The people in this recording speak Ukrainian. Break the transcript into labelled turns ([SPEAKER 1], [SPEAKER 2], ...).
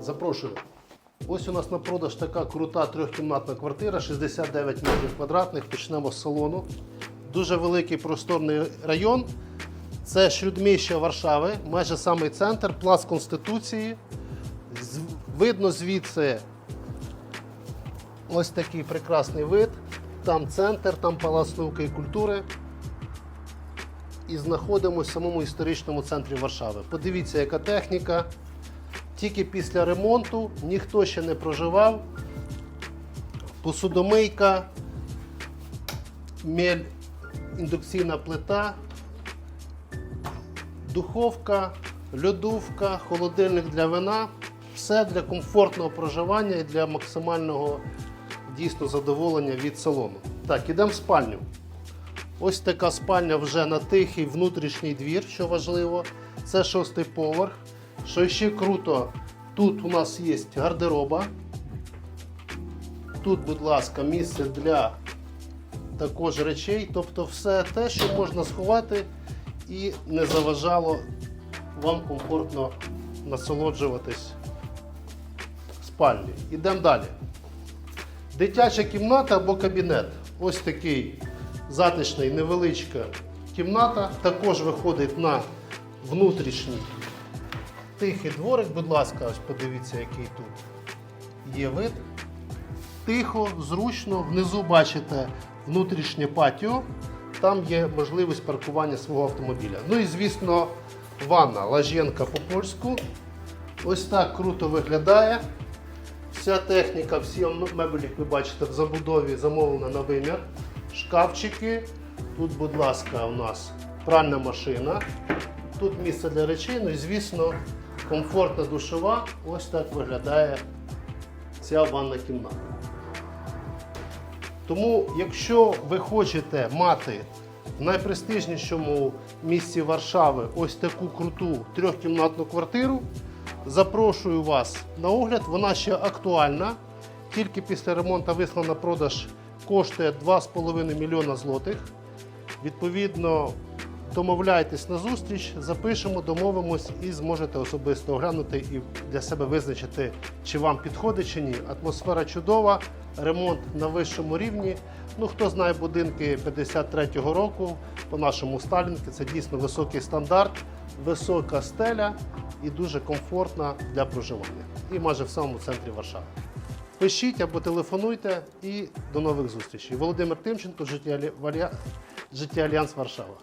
[SPEAKER 1] Запрошую. Ось у нас на продаж така крута трьохкімнатна квартира, 69 метрів квадратних. Почнемо з салону. Дуже великий просторний район. Це Шрюдміще Варшави, майже самий центр, плац Конституції. Видно звідси ось такий прекрасний вид. Там центр, там палац науки і культури. І знаходимося в самому історичному центрі Варшави. Подивіться, яка техніка. Тільки після ремонту ніхто ще не проживав. Посудомийка, мель, індукційна плита, духовка, льодовка, холодильник для вина. Все для комфортного проживання і для максимального дійсно задоволення від салону. Так, ідемо в спальню. Ось така спальня вже на тихий внутрішній двір, що важливо. Це шостий поверх. Що ще круто, тут у нас є гардероба. Тут, будь ласка, місце для також речей. Тобто все те, що можна сховати і не заважало вам комфортно насолоджуватись спальні. Ідемо далі. Дитяча кімната або кабінет. Ось такий затишний, невеличка кімната. Також виходить на внутрішній тихий дворик. Будь ласка, ось подивіться, який тут є вид. Тихо, зручно. Внизу бачите внутрішнє патіо. Там є можливість паркування свого автомобіля. Ну і звісно, ванна лаженка по-польську. Ось так круто виглядає. Вся техніка, всі меблі, як ви бачите, в забудові замовлена на вимір. Шкафчики. Тут, будь ласка, у нас пральна машина. Тут місце для речей, ну і звісно, комфортна душова. Ось так виглядає ця ванна кімната. Тому, якщо ви хочете мати в найпрестижнішому місці Варшави ось таку круту трьохкімнатну квартиру, запрошую вас на огляд. Вона ще актуальна. Тільки після ремонту вийшла на продаж коштує 2,5 мільйона злотих. Відповідно, домовляйтесь на зустріч, запишемо, домовимось і зможете особисто оглянути і для себе визначити, чи вам підходить чи ні. Атмосфера чудова, ремонт на вищому рівні. Ну, хто знає будинки 53-го року, по нашому Сталінки, це дійсно високий стандарт, висока стеля і дуже комфортна для проживання. І майже в самому центрі Варшави. Пишіть або телефонуйте і до нових зустрічей. Володимир Тимченко, життя, Альянс Варшава.